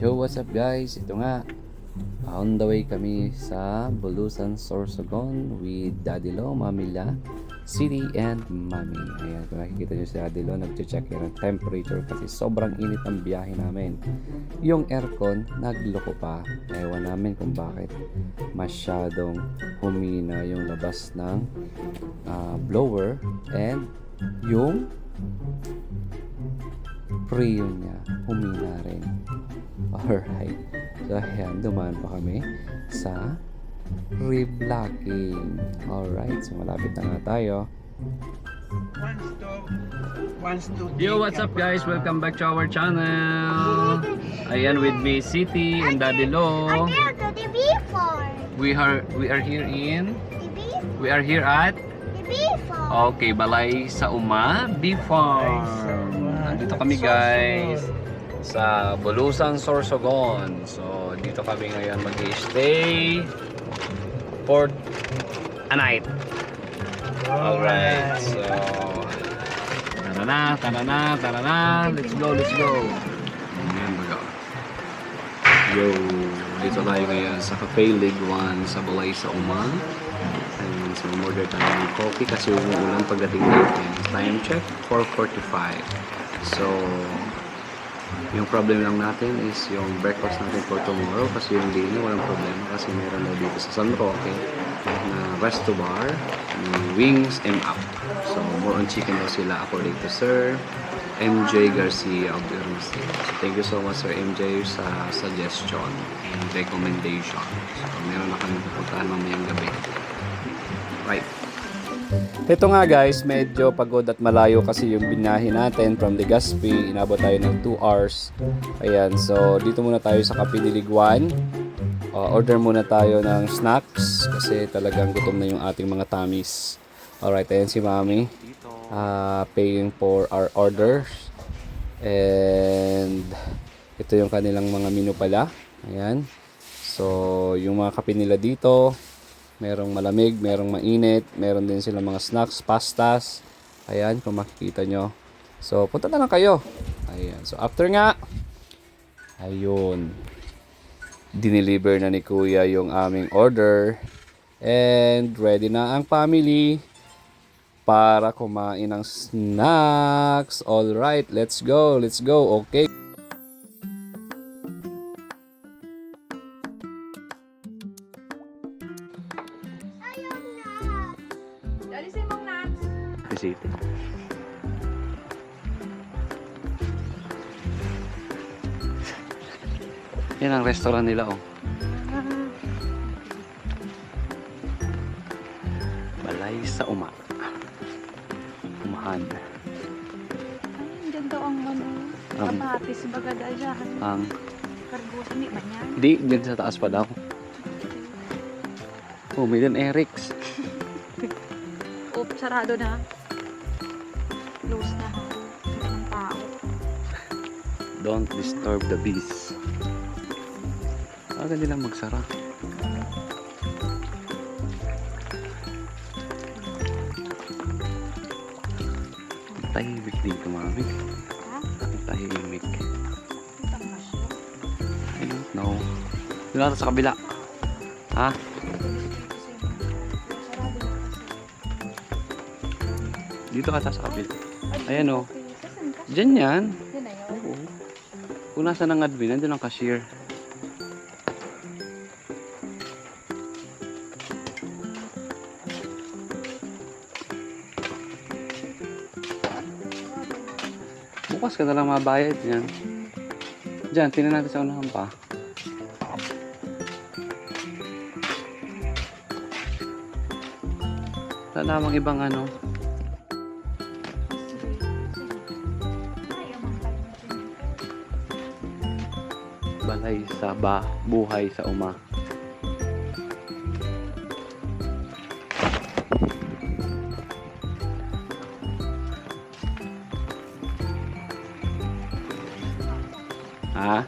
Yo, what's up guys? Ito nga, on the way kami sa Bulusan, Sorsogon with Daddy Lo, Mami La, City and Mami. Ayan, kung nakikita nyo si Daddy Lo, nag-check ng temperature kasi sobrang init ang biyahe namin. Yung aircon, nagloko pa. Ewan namin kung bakit masyadong humina yung labas ng ah, blower and yung preo niya humina rin. Alright. So, ayan, dumaan pa kami sa reblocking. Alright, so malapit na nga tayo. Yo, what's up guys? Welcome back to our channel. Ayan with me, City and Daddy Lo. Until to the B4. We are we are here in The B, we are here at the B4. Okay, Balay sa Uma, B-Farm. Nandito kami guys sa Bulusan, Sorsogon. So, dito kami ngayon mag-stay for a night. Alright, so tara na, tara na, tara na. Let's go, let's go. Ayan, baga. Yo, dito tayo ngayon sa Cafe League 1 sa Balay sa Uma. Ayun, so order tayo ng coffee kasi umuulan pagdating natin. Time check, 4.45. So, yung problem lang natin is yung breakfast natin for tomorrow kasi yung dinner walang problema kasi meron daw dito sa San Roque na resto bar, wings and up. So, more on chicken daw sila according to Sir MJ Garcia of Ernestin. So, thank you so much Sir MJ sa suggestion and recommendation. So, meron na kami pupuntahan mamayang gabi. Right. Ito nga guys, medyo pagod at malayo kasi yung binahe natin from Legazpi. Inabot tayo ng 2 hours. Ayan, so dito muna tayo sa Kapiniliguan. Uh, order muna tayo ng snacks kasi talagang gutom na yung ating mga tummies. Alright, ayan si Mami. Uh, paying for our orders. And ito yung kanilang mga menu pala. Ayan. So, yung mga kape nila dito, merong malamig, merong mainit, meron din silang mga snacks, pastas. Ayan, kung makikita nyo. So, punta na lang kayo. Ayan. So, after nga, ayun, dineliver na ni Kuya yung aming order. And ready na ang family para kumain ng snacks. All right, let's go. Let's go. Okay. Alisin mong nuts. City. Yan ang restaurant nila oh. Balay sa Uma. Umahan. Ay, dyan daw ang ano. Ang- Kapatis, baga dahil dyan. Ang Kargos, hindi ba niya? di dyan sa taas pa daw. Oh, may Eric's. Sarado na. Close na. Ang tao. Don't disturb the bees. Aga nilang magsara. Tahimik dito, mami. Ha? Tahimik. I don't know. Doon natin sa kabila. Ha? Dito ka ta sa kabila. Ayan, oh. Diyan yan. Oo. Kung nasa ng admin, nandun ang cashier. Bukas ka na lang mabayad yan. Diyan, tingnan natin sa unahan pa. Wala namang ibang ano. Balay sa ba buhay sa uma. Ha?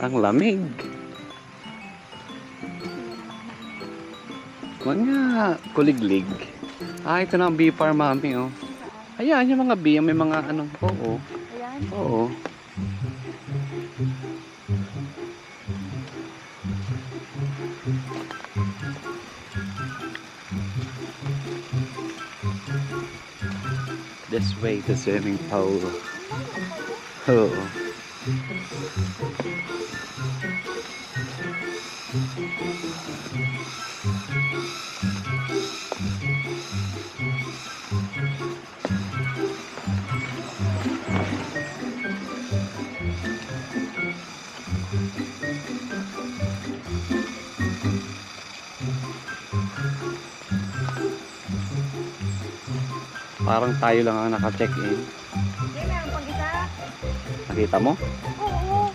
Ang lamig. Nga, kuliglig. Ah, ito na ang bee farm, mami, oh. Ayan, yung mga bee, may mga ano, oo, Ayan. oo. This way to swimming pool. Oo. Parang tayo lang ang naka-check-in. Hindi, meron pang isa. Nakita mo? Oo.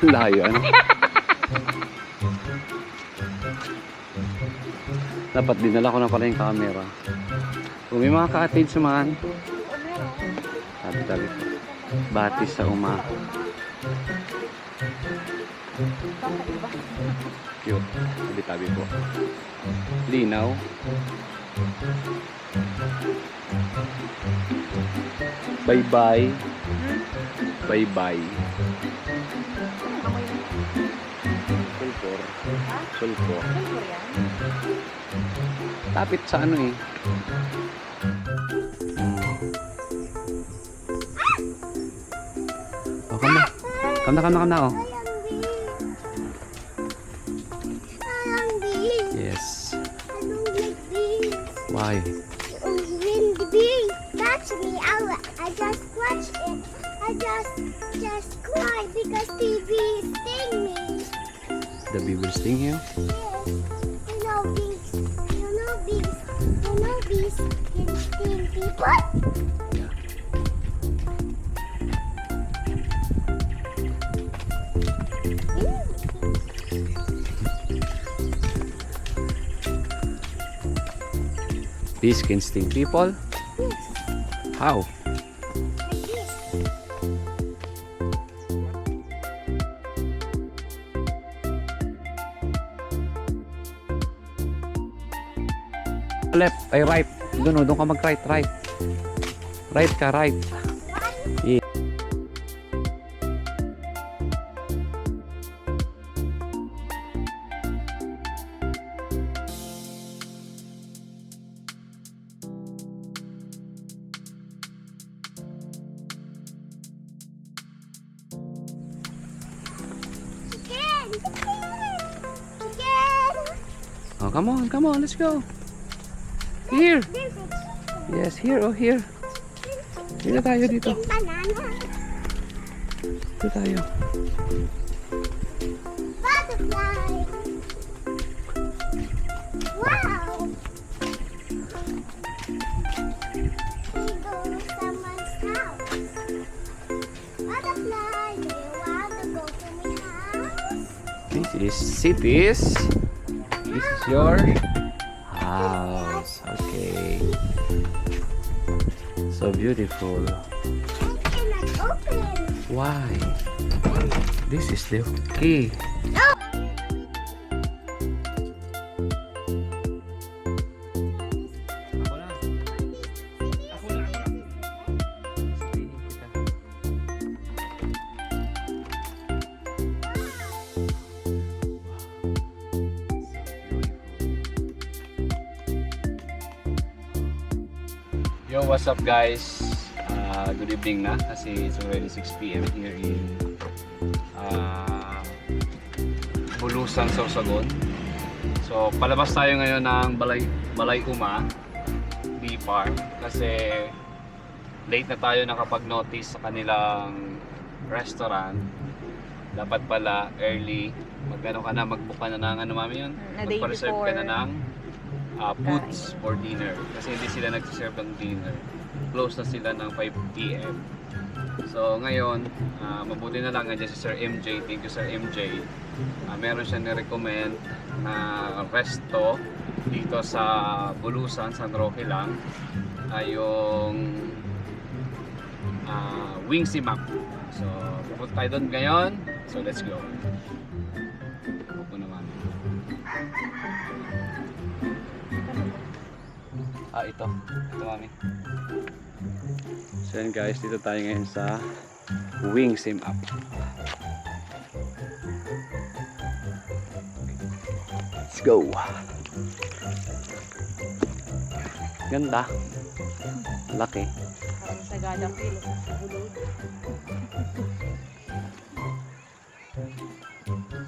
Layo, ano? Dapat dinala ko na pala yung camera. Kung may mga cottage man, Oo, meron. sabi-sabi ko. Batis sa uma. Cute. Tabi-tabi po. Linaw. Bye-bye. Bye-bye. Sulfur. Sulfur. Sulfur yan. Tapit sa ano eh. Come na, come oh. Yes. Why? When bee touch me, I, I just watch it. I just just cry because the bee sting me. The bee will sting you? Yes. You know bees. You know bees. You know bees can sting people. Bees can sting people? How? Left, ay right. Doon, oh, doon ka mag-right, right. Right ka, right. Yeah. Oh, come on, come on, let's go. Here. Yes, here, oh, here. Dito tayo, dito. Dito tayo. Butterfly. This is cities. This is your house. Okay. So beautiful. I cannot open. Why? This is the key. What's up guys? Uh, good evening na kasi it's already 6 p.m. here in uh, Bulusan, Sorsogon. So, palabas tayo ngayon ng Balay, Balay Uma Bee Farm kasi late na tayo nakapag-notice sa kanilang restaurant. Dapat pala early magkano ka na, magbook ka na ng ano mami yun? A day Magpa-reserve ka na ng uh, foods for dinner kasi hindi sila nag-serve ng dinner close na sila ng 5 p.m. so ngayon uh, mabuti na lang andyan si Sir MJ thank you Sir MJ uh, meron siya ni-recommend na resto dito sa Bulusan, San Roque lang ay yung ah, Wingsy Map. So, pupunta tayo doon ngayon. So, let's go. Ah, ito. Ito, mami. So, yan guys. Dito tayo ngayon sa Wing Sim Up. Let's go. Ganda. Laki. Parang sagada feel. Bulod.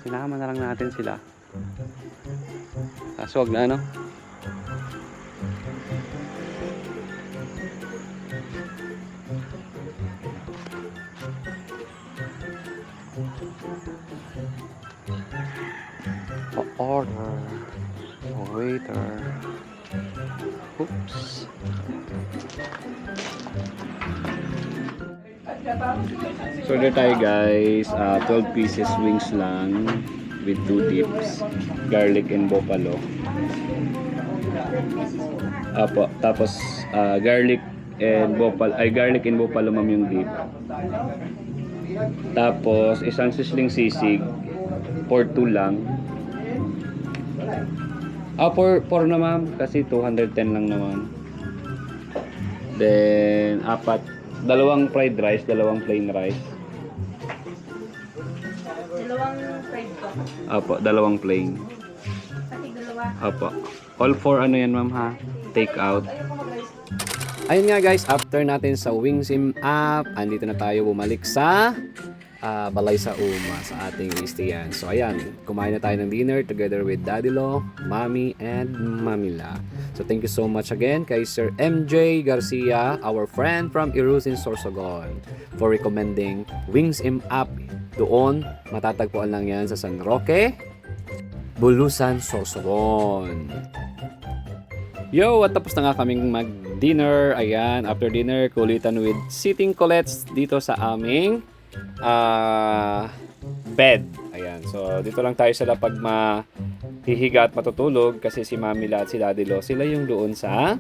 Sinama na lang natin sila. Kaso wag na ano. Order. Waiter. Oops. So there tayo guys, uh, 12 pieces wings lang with two dips, garlic and buffalo. Apo, tapos uh, garlic and buffalo, ay garlic and buffalo ma'am yung dip. Tapos isang sisling sisig for two lang. Ah, for, for na ma'am, kasi 210 lang naman. Then, apat, dalawang fried rice, dalawang plain rice. Dalawang fried ko. Apo, dalawang plain. Pati dalawa. Apo. All for ano yan ma'am ha? Take out. Ayun nga guys, after natin sa Wingsim app, andito na tayo bumalik sa ah, Balay sa Uma sa ating istayan. So ayan, kumain na tayo ng dinner together with Daddy Lo, Mami, and Mamila. So thank you so much again kay Sir MJ Garcia, our friend from Irusin, Sorsogon, for recommending Wingsim app. Doon, matatagpuan lang yan sa San Roque, Bulusan, Sorsogon. Yo, at tapos na nga kaming mag-dinner. Ayan, after dinner, kulitan with sitting Colettes dito sa aming ah, bed. Ayan, so dito lang tayo sila pag mahihiga at matutulog kasi si Mami at si Daddy Lo, sila yung doon sa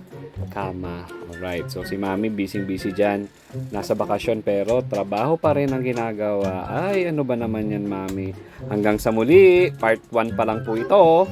kama. Alright, so si Mami busy-busy dyan. Nasa bakasyon pero trabaho pa rin ang ginagawa. Ay, ano ba naman yan, Mami? Hanggang sa muli, part 1 pa lang po ito.